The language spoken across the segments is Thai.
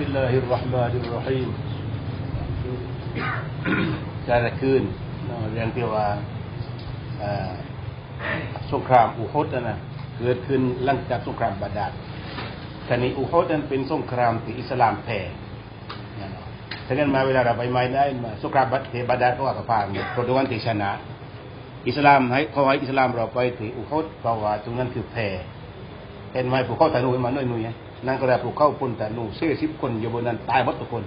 بسم الله الرحمن الرحيم การคืนเนาะเรื่องที่ว่าเอ่อสงครามอุฮุดนะนะเกิดขึ้นหลังจากสงครามบาดาลทีนี้อุฮุดนั้นเป็นสงครามที่อิสลามแพ้นะเนาะถ้างั้นมาเวลาเราไปไม่ได้มาสงครามเทบาดาลก็ว่ากับพานโปรตุเกสที่ชนะ อิสลามให้เขาให้อิสลามเราไปที่อุฮุดเพราะว่าตรงนั้นคือแพ้เห็นไหมผูกเข้าตาหนูมาหน่อยหนุ่ย นั่นก็เลยผูกเข้าปุ่นตาหนูเสียสิบคนอยู่บนนั้นตายหมดทุกคน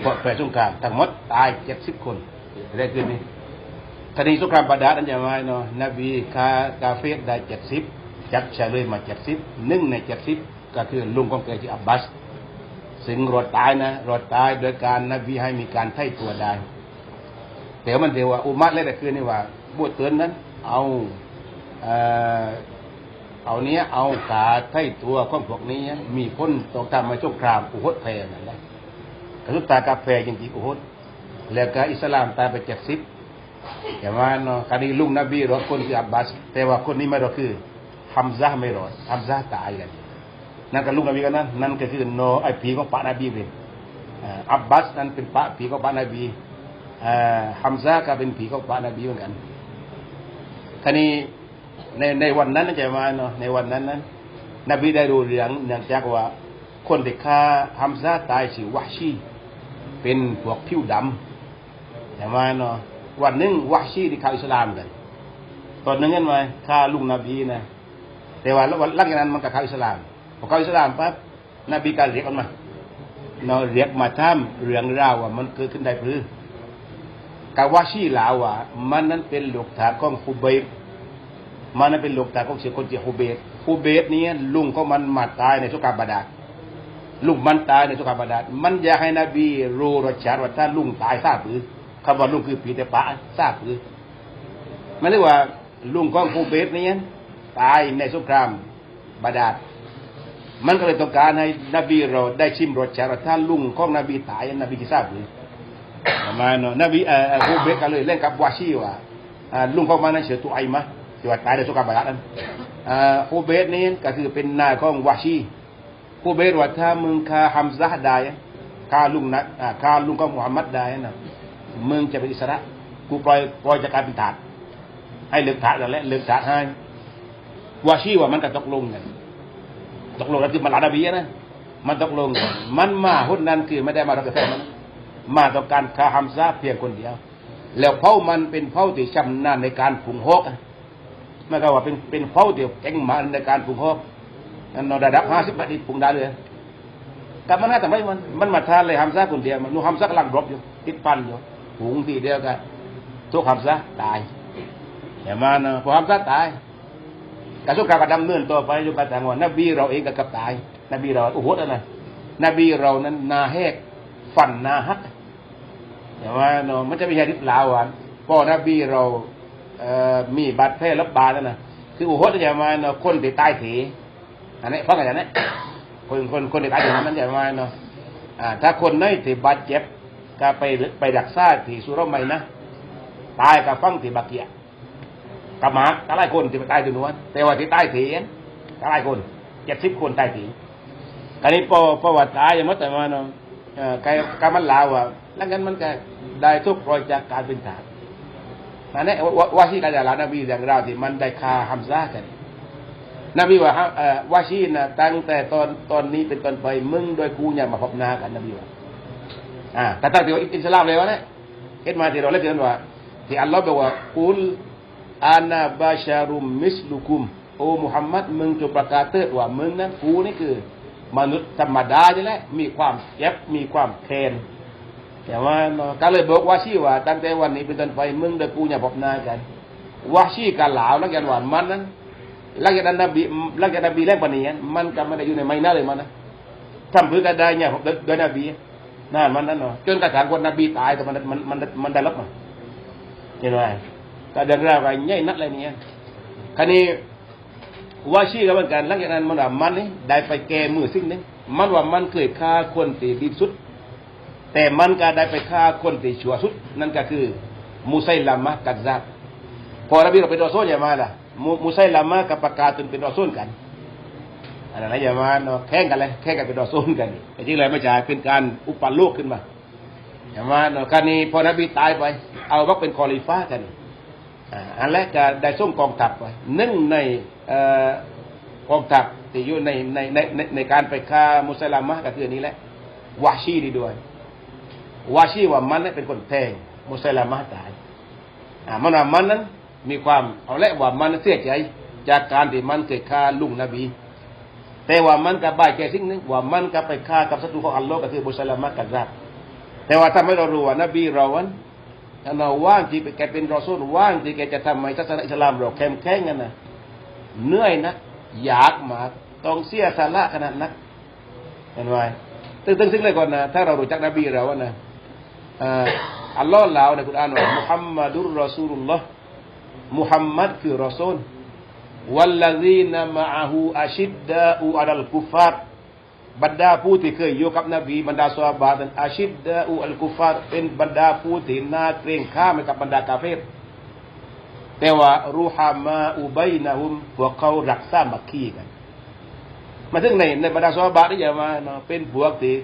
เพราะแปรสงครามทั้งหมดตายเจ็ดสิบคนได้คืนนี้คดีสงครามบาดาลนั่นจะมาเนาะนบีคากาเฟสได้เจ็ดสิบจับเฉลยมาเจ็ดสิบหนึ่งในเจ็ดสิบก็คือลุงของเกจิอับบาสซึ่งรอดตายนะรอดตายโดยการนบีให้มีการไถ่ตัวได้แต่มันเดียวว่าอุมัดเลยแต่คืนนี่ว่าบวชเตือนนั้น เอา เอาเนี้ยเอาขาไถ่ตัวข้องพวกนี้ มีพ้นต้องทำมาสงครามอุฮดแพ้นั่นแหละกระทุตากาแฟจริงๆอุฮุดแล้วก็อิสลามตายไปเจ็ดสิบแต่ว่าเนาะคดีลุงนบีรอคนคืออับบาสแต่ว่าคนนี้ไม่รอดคือฮัมซาไม่รอดฮัมซาตายกันนั่นก็ลุงนบีกันนั้นนั่นก็คือโนไอผีของปะนบีเป็นอับบาสนั้นเป็นปะผีของปะนบีฮัมซาก็เป็นผีของปะนบีเหมือนกันคดี ในในวันนั้นจะมาเนาะในวันนั้นนั้น นบีได้รู้เรื่องเนื่องจากว่า คนที่ฆ่าฮัมซาตายชื่อวะชีเป็นพวกผิวดำแต่ว่าเนาะวันหนึ่งวะชีที่เข้าอิสลามกัน ตอนนึงกันมฆ่าลุงนบีนะแต่ว่าวันหลังจากนั้นมันก็เข้าอิสลามพอเข้าอิสลามปั๊บนบีก็เรียกมันมาเนาะเรียกมาทำเรื่องราวว่ามันเกิดขึ้นได้หรือกาวาชีลาวว่ามันนั้นเป็นลูกถาของฮูเบต มันนั้นเป็นลูกถาของเสียคนเจียฮูเบตฮูเบตนี้ลุงก็มันมาตายในสุกาบาดาลลุงมันตายในสุขบาดามันอยากให้นบีรู้รสชาติว่าถ้าลุงตายทราบหรือคำว่าลุงคือผีแต่ปะทราบหรือมันเรียกว่าลุงของภูเบศนี้ตายในสงครามบาดาลมันก็เลยต้องการให้นบีเราได้ชิมรสชาติว่าถ้าลุงของนบีตายนบีจะทราบหรือประมาณนั้นนบีเอ่อภูเบศก็เลยเล่นกับวาชีว่าลุงของมันนั้นเสือตัวไอ้มะ ที่ว่าตายในสงครามบาดาลนั้นภูเบศนี้ก็คือเป็นนายของวาชีผู้เบรว่าถ้ามึงฆ่าฮัมซะได้ฆ่าลุงนะฆ่าลุงก็มุฮัมมัดได้นะมึงจะเป็นอิสระกูปล่อยปล่อยจากการเป็นทาสให้เลิกทาสแล้วแหละเลิกทาสให้วาชีว่ามันก็ตกลงกันตกลงกันคือมันลาดาบีนะมันตกลงมันมาหุ้นนั้นคือไม่ได้มาเรากาแฟมันมาต้องการฆ่าฮัมซะเพียงคนเดียว แล้วเผ่ามันเป็นเผ่าที่ชำนาญในการผุงฮก ไม่ก็ว่าเป็นเป็นเผ่าที่เก่งมาในการผุงฮกนั่นระดับห้าสิบบาทปรุงได้เลยแต่มันน่าทำไมมันมันมาทานเลยฮัมซาคนเดียวมันนูฮัมซากำลังรบอยู่ติดปันอยู่หุงทีเดียวกันทุกฮัมซาตายแต่มันพอฮัมซาตายกรสุกกระดำเนินต่อไปจนกระทั่งว่านบีเราเองก็กับตาย นบีเราโอ้โหนะนบีเรานั้นนาแหกฟันนาฮักแต่ว่าเนาะมันจะมีเหตุลาวอะพ่อนบีเรา มีบาดแผลรับบาดนั่นนะคืออ้โหจะมาเนาะคนที่ตายถีอันนี้เพราะอะไรนะคนคนคนที่ตายอยู่นั้นจะมาเนาะอ่าถ้าคนไหนที่บาดเจ็บก็ไปไปรักษาที่สุรมัยนะตายกับฟังที่บักเกียกับมาก็หลายคนที่ตายที่นู้นแต่ว่าที่ตายถีก็หลายคนเจ็ดสิบคนตายถีอันนี้พอพอว่าตายย่างมั้แต่ว่าเนาะกายกรรมันลาวอะแล้วงั้นมันก็ได้ทุกรอยจากการเป็นทหาร อันนี้ว่าที่กาจะลานบีอย่างเราที่มันได้คาฮัมซากันนบีว่าวาชีนะตั้งแต่ตอนตอนนี้เป็นต้นไปมึงโดยกูเนี่ยมาพบหน้ากันนบีว่าอ่าแต่ตั้งแต่ว่าอิสลามเลยวะเนี่ยเห็นมาที่เราเล่นกันว่าที่อัลลอฮ์บอกว่ากุลอานาบาชารุมมิสลุคุมโอ้มุฮัมมัดมึงจงประกาศเตือนว่ามึงนั้นกูนี่คือ มนุษย์ธรรมดาใช่ไหมมีความเจ็บมีความแค้น แต่ว่าก็เลยบอกว่าชีว่า ตั้งแต่วันนี้เป็นต้นไปมึงโดยกูเนี่ยพบหน้ากันว่าชีกันหลาวแล้วกันว่ามันนั้นหลังจากนั้นบีหลังจากนบีแรกปนี้มันก็ไม่ได้อยู่ในไม้น่าเลยมันนะทำเพื่อกันได้เนี่ยโดยนบีนั่นมันนั่นเนาะจนกระทั่งคนนบีตายแต่มันมันมันมันได้รับมาเห็นไหมแต่เรื่องราวอะไรใหญ่นักเลยเนี่ยคราวนี้ว่าชี้กันเหมือนกันหลังจากนั้นมันว่ามันนี่ได้ไปแก้มือสิ่งนี้มันว่ามันเคยฆ่าคนตีดีสุด แต่มันก็ได้ไปฆ่าคนตีชั่วสุด นั่นก็คือมุไซลามะกัดซับพอนบีเราไปดอโซนอย่ามาล่ะมุไซลามะกับประกาศจนเป็นรอซุนกันอันนั้นอย่ามาเนาะแข่งกันเลยแข่งกันเป็นดอซูนกันแต่ที่เลยไม่ใช่เป็นการอุปโลกขึ้นมาอย่ามาเนาะการนี้พอนบีตายไป เอาว่าเป็นคอลิฟ้ากันอ่าอันแรกจะได้ส่งกองทัพไปหนึ่งในเอ่อกองทัพที่อยู่ในในในในในการไปฆ่ามุสลิมะก็คืออันนี้แหละวาชีดีด้วย วาชีว่ามันนั้นเป็นคนแทงมุสลิมะตายอ่ามันว่ามันนั้นมีความเอาละว่ามันเสียใจ จากการที่มันเคยฆ่าลุงนบี แต่ว่ามันกับบ่ายแก่สิ่งหนึงว่ามันกับไปฆ่ากับศัตรูของอัลลอฮ์ก็คือมุสลิมกันรับแต่ว่าถ้าไม่เรารู้ว่านบีเราวันถ้าเราว่างที่แกเป็นรอซูลว่างที่แกจะทำให้ศาสนาอิสลามเราแข็งแข็งกันนะเหนื่อยนะอยากมาต้องเสียสาระขนาดนักเห็นไหมตึ้งตึ้งซึ่งเลยก่อนนะถ้าเรารู้จักนบีเราอะนะ อัลลอฮ์ลาวในคุณอ่านว่ามุฮัมมัดุลรอซูลุลลอฮ์มุฮัมมัดคือรอซูลวัลลซีนมะฮูอาชิดดาอูอัลกุฟาร์บรรดาผู้ที่เคยอยู่กับนบีบรรดาสวาบานั้นอาชิดดาอูอัลกุฟาร์เป็นบรรดาผู้ที่น่าเกรงข้ามกับบรรดากาเฟรแต่ว่ารูฮามาอุบัยนะฮุมพวกเขารักษามักคีกันมาถึงในในบรรดาสวาบานี่อย่ามาเป็นพวกที่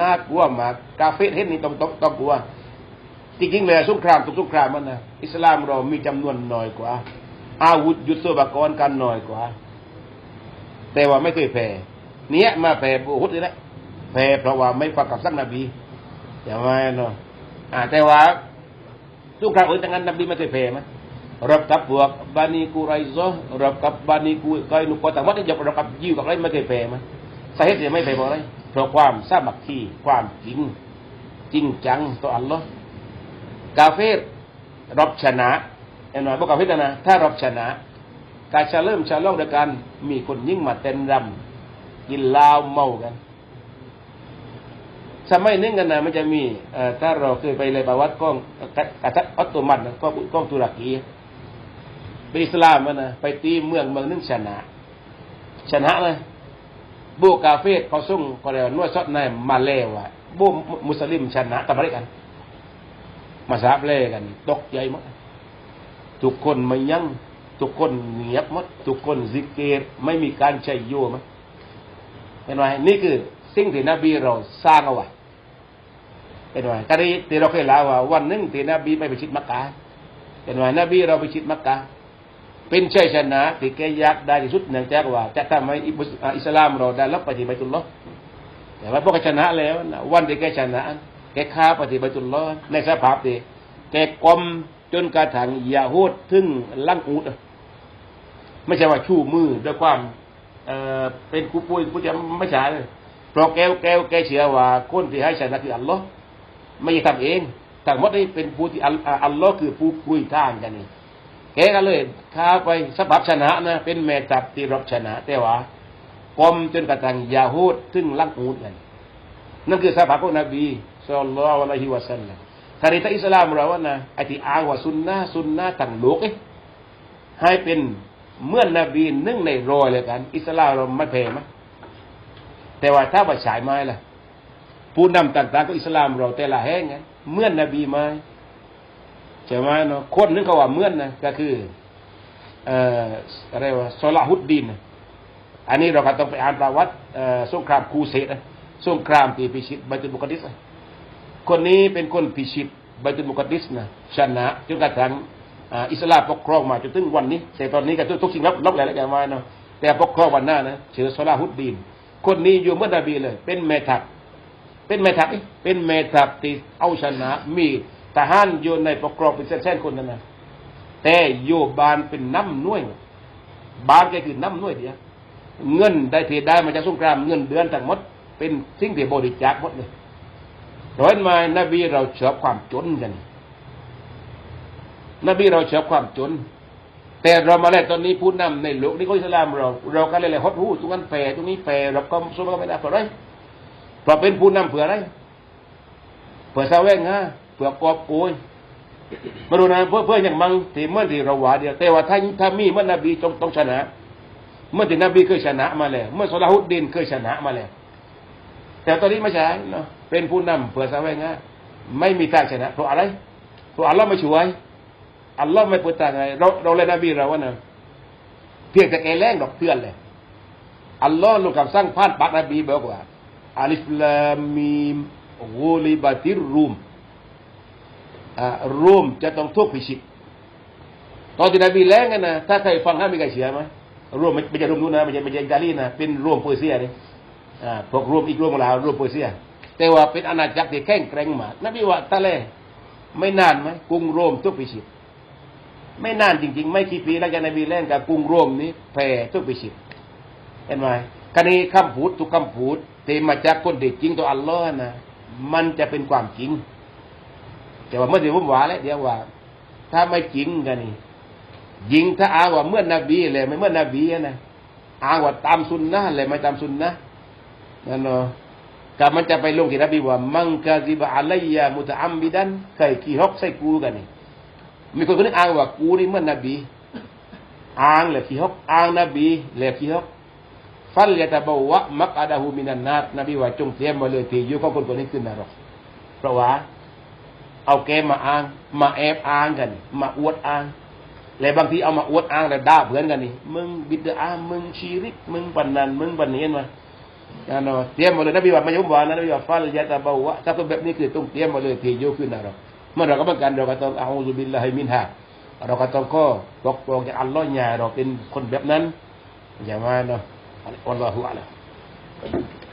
น่ากลัวมากกาเฟรเห็นนี่ต้องต้องต้องกลัวจริงๆเลยสงครามทุกสงครามมันนะอิสลามเรามีจำนวนน้อยกว่า อาวุธยุทโธปกรณ์กันน้อยกว่า แต่ว่าไม่เคยแพ้เนี้ยมาแพ้บุหุดนี่แหละแพ้เพราะว่าไม่ฟังกับสักนบีอย่างไรเนาะอ่าแต่ว่าทุกครั้งอื่นทั้งนั้นนบีไม่เคยแพ้ไหมรับกับพวกบานีกูไรซอรับกับบานีกูกอยนุกอต่างวัดนี่จะรับกับยิวกับอะไรไม่เคยแพ้ไหมสาเหตุที่ไม่แพ้เพราะอะไร เพราะความสามัคคีความจริงจริงจังต่ออัลลอฮ์กาเฟรรับชนะเห็นไหมพวกกาเฟรนะถ้ารับชนะการจะเริ่มชะลองด้วยกันมีคนยิ่งมาเต้นรำกินเหล้าเมากันสมัยนึงกันนะมันจะมีถ้าเราเคยไปเลยประวัติกองกัตริย์ออตโตมันนะก็กองตุรกีเป็นอิสลามมันนะไปตีเมืองเมืองนึงชนะ ชนะเลย บูกาเฟตเขาส่งก็เรียกว่านวดซอดในมาเลวะบูมุสลิมชนะกันมาด้กันมาสาบเล่กัน ตกใจหมดทุกคนไม่ยั้งทุกคนเงียบหมดทุกคนซิกเกตไม่มีการใช้โยมเห็นไหมนี่คือสิ่งที่นบีเราสร้างเอาไว้เห็นไหมตอนนี้ที่เราเคยเล่าว่าวันหนึ่งที่นบีไปไปชิดมักกะเห็นไหมนบีเราไปชิดมักกะ เป็นชัยชนะที่แกยากได้ที่สุดเนื่องจากว่า จะทำให้อิสลามเราได้รับปฏิบัติตุลลอฮ์แต่ว่าพวกชนะแล้วนะวันที่แกชนะแกฆ่าปฏิบัติตุลลอฮ์ในสภาพที่แกกลมจนกระทั่งยาโฮดถึงลังอูดไม่ใช่ว่าชูมือด้วยความเออเป็นกูปุ้ยกูจะไม่ใช่เลยเพราะแกวแกวแกเชื่อว่าคนที่ให้ชนะคืออัลลอฮ์ไม่ใช่ทำเองทั้งหมดนี้เป็นผู้ที่อัลลอฮ์คือผู้ปุยท่างกันนี่ แกก็เลยข้าไปสบับชนะนะ เป็นแม่จับที่รบชนะ แต่ว่ากลมจนกระทั่งยาโฮดถึงลังอูดกันนั่นคือสภาพของนบีสุลต่านละอะลัยฮิวะสัลลัมคาริตอิสลามเราว่านะไอที่อาว่าสุนนะสุนนะต่างโลกเอ๊ะให้เป็นเมื่อนนบีนึ่งในรอยเลยกัน อิสลามเราไม่แพ้ไหมแต่ว่าถ้าว่าฉายไม้ล่ะ ผู้นำต่างๆก็อิสลามเราแต่ละแห่งไงเมื่อนนบีไม้ ใช่ไหมเนาะคนนึงเขาว่าเมื่อนนะก็คือเอ่ออะไรว่าซอลาฮุดดินอันนี้เราก็ต้องไปอ่านประวัติสงครามคูเซตสงครามที่พิชิตบัตุบุกดิสคนนี้เป็นคนพิชิตบัตุบุกดิสนะชนะจนกระทั่งอิสลามปกครองมาจนถึงวันนี้แต่ตอนนี้ก็ทุกสิ่งรับรับหลายอย่างมาเนาะแต่ปกครองวันหน้านะเชื่อซอลาฮุดดินคนนี้อยู่เมื่อนบีเลย เป็นแม่ทัพเป็นแม่ทัพเป็นแม่ทัพที่เอาชนะมี ทหารอยู่ในปกครองเป็นแสนๆคนนั่นนะแต่โยบานเป็นน้ำน่วย บานก็คือน้ำน่วยเดียวเงินได้เทได้มาจากสงครามเงินเดือนทั้งหมด เป็นสิ่งที่บริจาคหมดเลยราะฉะนั้นมานบีเราเชอบความจนกัน นบีเราเชอบความจน แต่เรามาแล้วตอนนี้ผู้นำในโลกนี้ก็อิสลามเรา เราก็เลยเลยฮอตหูตรงนั้นแฝตรงนี้แฝเราก็สมก็ไม่ได้เพราะอะไรเพราะเป็นผู้นำเผื่ออะไรเผื่อซาเวงฮะ เผื่อกอบโกยมาดูนะเพื่อเพื่ออย่างมังที่เมื่อที่เราหวาเดียวแต่ว่าถ้าถ้ามีเมื่อนบีต้องต้องชนะ เมื่อที่นบีเคยชนะมาแล้วเมื่อสลาฮุดดินเคยชนะมาแล้วแต่ตอนนี้ไม่ใช่เนาะเป็นผู้นำเผื่อซาวงฮะไม่มีทางชนะเพราะอะไรเพราะอัลลอฮ์ไม่ช่วยอัลลอฮ์ไม่พูดต่างไงเราเราเลยนบีเราว่านะเพียงแต่แกแรงดอกเพื่อนเลยอัลลอฮ์ลงคำสั่งผ่านปากนบีบอกว่าอัลิฟลามีมกูลิบาติรรูม อ่ารูมจะต้องทุกข์พิชิตตอนที่นบีแล้งกันนะถ้าใครฟังห้ามมีใครเชื่อไหมรูมไม่ไม่ใช่รูมนู้นนะไม่ใช่ไม่ใช่อิตาลีนะเป็นรูมเปอร์เซียนี่อ่าพวกรูมอีกรูมองเรารูมเปอร์เซีย แต่ว่าเป็นอาณาจักรที่แข็งแกร่งมากนบีว่าตะเลไม่นานไหมกรุงโรมทุกพิชิตไม่นานจริง ๆ ไม่กี่ปีแล้วจากนบีแล่นกับกรุงโรมนี้แพ้ทุกพิชิตเห็นไหมคณีคำพูดทุกคำพูดเตมาจากคนเด็กจริงตัวอัลลอฮ์นะมันจะเป็นความจริง แต่ว่าเมื่อเดี๋ยวผมว่าแล้วเดี๋ยวว่า ถ้าไม่จริงกันนี่ยิงถ้าอ้างว่าเมื่อนบีเลยไม่เมื่อนบีนะอ้างว่าตามสุนนะเลยไม่ตามสุนนะนั่นเนาะกับมันจะไปลงที่นบีว่า มังกาซิบะอะลัยยามุตะอัมบิดันใครขี้ฮอกใส่กูกันนี่มีคนคนนึงอ้างว่ากูนี่เมื่อนนบีอ้างเลยขี้ฮอกอ้างนบีเลยขี้ฮอกฟัลยะตะบวะมักอาดาหูมินันนาตนบีว่าจงเตรียมมาเลยที่อยู่ของคนคนนี้ขึ้นนรกเพราะว่า เอาแกมาอ้าง มาแอบอ้างกัน มาอวดอ้างและบางทีเอามาอวดอ้างแล้วด่าเพื่อนกันนี่มึงบิดอามึงชีริก มึงปันนันมึงปันนี้มานะเนานเตรียมมาเลยนบีบอกไม่ยุ่งวานะนบีบอกฟาลยะตะบาวะถ้าเป็แบบนี้คือต้องเตรียมมาเลยที่โยขึ้นนะเราเมื่อเราก็ลังกันเราก็ต้องอาอุบิลลาฮิมินฮะเราก็ต้องก็ปกปองจากอัลลอฮ์ยาเราเป็นคนแบบนั้นอย่ามาเนาะอัลลอฮฺอัลลอฮฺ